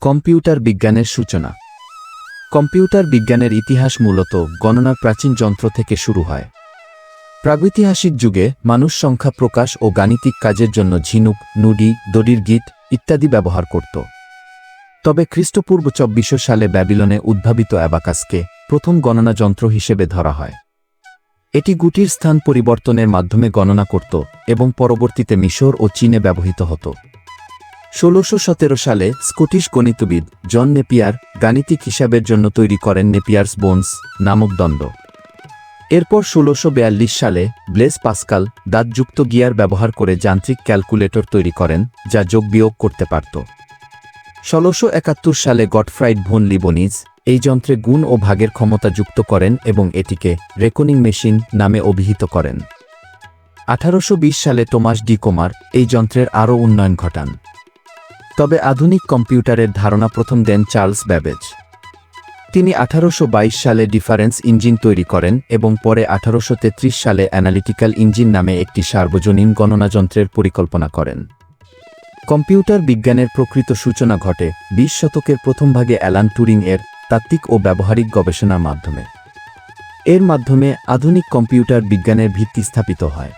Computer বিজ্ঞানের সূচনা। Computer বিজ্ঞানের ইতিহাস মূলত গণনার প্রাচীন যন্ত্র থেকে শুরু হয়। প্রাগৈতিহাসিক যুগে মানুষ সংখ্যা প্রকাশ ও গাণিতিক কাজের জন্য ঝিনুক, নুডি, দড়ির গিট ইত্যাদি ব্যবহার করত। তবে খ্রিস্টপূর্ব চব্বিশশো সালে ব্যাবিলনে উদ্ভাবিত অ্যাবাকাসকে প্রথম গণনা যন্ত্র হিসেবে ধরা হয়। এটি গুটির স্থান পরিবর্তনের মাধ্যমে গণনা করত এবং পরবর্তীতে মিশর ও চীনে ব্যবহৃত হতো। ষোলোশো সতেরো সালে স্কটিশ গণিতবিদ জন নেপিয়ার গাণিতিক হিসাবের জন্য তৈরি করেন নেপিয়ার্স বোনস নামক দণ্ড এরপর ষোলোশো সালে ব্লেস পাস্কাল দাঁতযুক্ত গিয়ার ব্যবহার করে যান্ত্রিক ক্যালকুলেটর তৈরি করেন, যা যোগ বিয়োগ করতে পারত। ষোলোশো একাত্তর সালে গডফ্রাইড ভোন লিবনিজ এই যন্ত্রে গুণ ও ভাগের ক্ষমতা যুক্ত করেন এবং এটিকে রেকনিং মেশিন নামে অভিহিত করেন। আঠারোশো বিশ সালে টোমাস ডি কোমার এই যন্ত্রের আরও উন্নয়ন ঘটান। তবে আধুনিক কম্পিউটারের ধারণা প্রথম দেন চার্লস ব্যাবেজ। তিনি আঠারোশো বাইশ সালে ডিফারেন্স ইঞ্জিন তৈরি করেন এবং পরে আঠারোশো তেত্রিশ সালে অ্যানালিটিক্যাল ইঞ্জিন নামে একটি সার্বজনীন গণনা যন্ত্রের পরিকল্পনা করেন। কম্পিউটার বিজ্ঞানের প্রকৃত সূচনা ঘটে বিশ শতকের প্রথম ভাগে অ্যালান টুরিং এর তাত্ত্বিক ও ব্যবহারিক গবেষণার মাধ্যমে। এর মাধ্যমে আধুনিক কম্পিউটার বিজ্ঞানের ভিত্তি স্থাপিত হয়।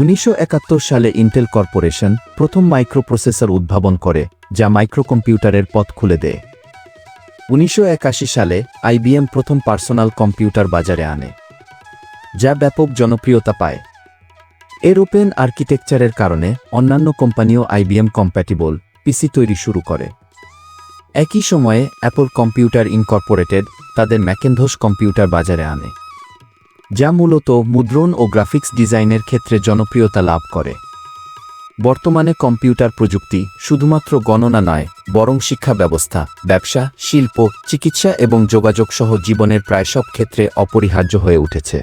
উনিশশো একাত্তর সালে ইন্টেল কর্পোরেশন প্রথম মাইক্রোপ্রসেসর উদ্ভাবন করে, যা মাইক্রোকম্পিউটারের পথ খুলে দেয়। উনিশশো একাশি সালে আইবিএম প্রথম পার্সোনাল কম্পিউটার বাজারে আনে, যা ব্যাপক জনপ্রিয়তা পায়। এর ওপেন আর্কিটেকচারের কারণে অন্যান্য কোম্পানিও আইবিএম কম্প্যাটিবল পিসি তৈরি শুরু করে। একই সময়ে অ্যাপল কম্পিউটার ইনকর্পোরেটেড তাদের ম্যাকেনধোস কম্পিউটার বাজারে আনে। যা মূলত মুদ্রণ ও গ্রাফিক্স ডিজাইনের ক্ষেত্রে জনপ্রিয়তা লাভ করে। বর্তমানে কম্পিউটার প্রযুক্তি শুধুমাত্র গণনা নয়, বরং শিক্ষা ব্যবস্থা, ব্যবসা, শিল্প, চিকিৎসা এবং যোগাযোগ সহ জীবনের প্রায় সব ক্ষেত্রে অপরিহার্য হয়ে উঠেছে।